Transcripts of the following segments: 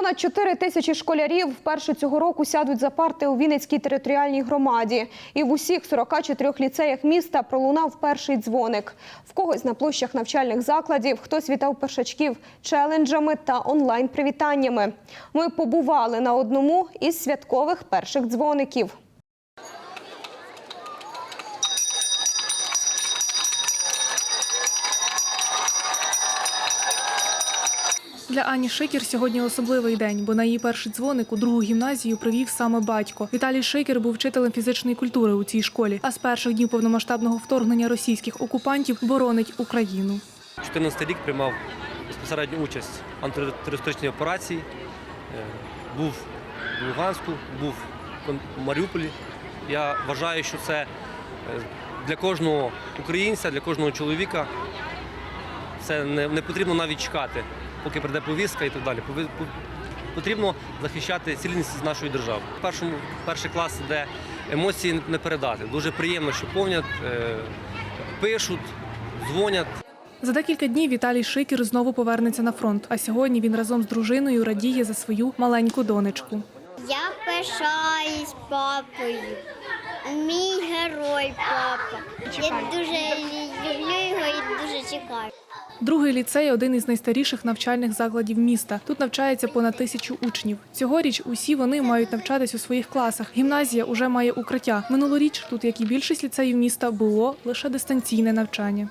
Понад 4 тисячі школярів вперше цього року сядуть за парти у Вінницькій територіальній громаді. І в усіх 44 ліцеях міста пролунав перший дзвоник. В когось на площах навчальних закладів, хтось вітав першачків челенджами та онлайн-привітаннями. Ми побували на одному із святкових перших дзвоників. Для Ані Шикер сьогодні особливий день, бо на її перший дзвоник у другу гімназію привів саме батько. Віталій Шикер був вчителем фізичної культури у цій школі, а з перших днів повномасштабного вторгнення російських окупантів боронить Україну. 14 рік приймав безпосередню участь в антитерористичній операції. Е, Був в Луганську, був в Маріуполі. Я вважаю, що це е, для кожного українця, для кожного чоловіка це не, не потрібно навіть чекати, поки прийде повістка і так далі. Потрібно захищати цілісність нашої держави. В першому перший клас, де емоції не передати. Дуже приємно, що повнять, е, пишуть, дзвонять. За декілька днів Віталій Шикер знову повернеться на фронт. А сьогодні він разом з дружиною радіє за свою маленьку донечку. Я пишаюсь папою. Мій герой папа. Я дуже люблю його і дуже чекаю. Другий ліцей один із найстаріших навчальних закладів міста. Тут навчається понад тисячу учнів. Цьогоріч усі вони мають навчатись у своїх класах. Гімназія уже має укриття. Минулоріч тут, як і більшість ліцеїв міста, було лише дистанційне навчання.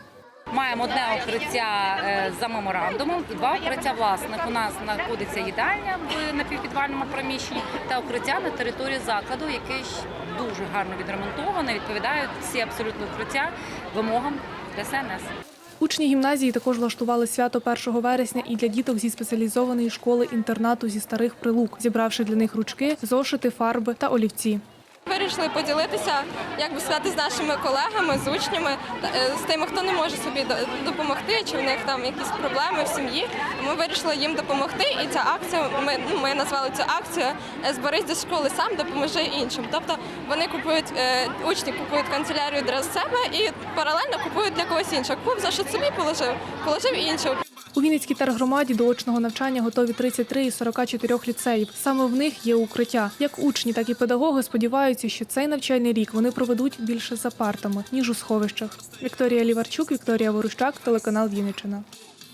Маємо одне укриття е, за меморандумом і два укриття власних. У нас знаходиться їдальня в напівпідвальному приміщенні та укриття на території закладу, яке дуже гарно відремонтоване. Відповідають всі абсолютно укриття вимогам ДСНС. Учні гімназії також влаштували свято 1 вересня і для діток зі спеціалізованої школи-інтернату зі старих прилук, зібравши для них ручки, зошити, фарби та олівці. Вирішили поділитися як би сказати, з нашими колегами, з учнями, е, з тими, хто не може собі допомогти, чи в них там якісь проблеми в сім'ї. Ми вирішили їм допомогти, і ця акція ми, ну, ми назвали цю акцію Зберись до школи сам, допоможи іншим. Тобто вони купують е, учні купують канцелярію для себе і паралельно купують для когось іншого. Купив за що собі положив, положив іншого. У Вінницькій тергромаді до очного навчання готові 33 із 44 ліцеїв. Саме в них є укриття. Як учні, так і педагоги сподіваються, що цей навчальний рік вони проведуть більше за партами ніж у сховищах. Вікторія Ліварчук, Вікторія Ворущак, телеканал Вінниччина.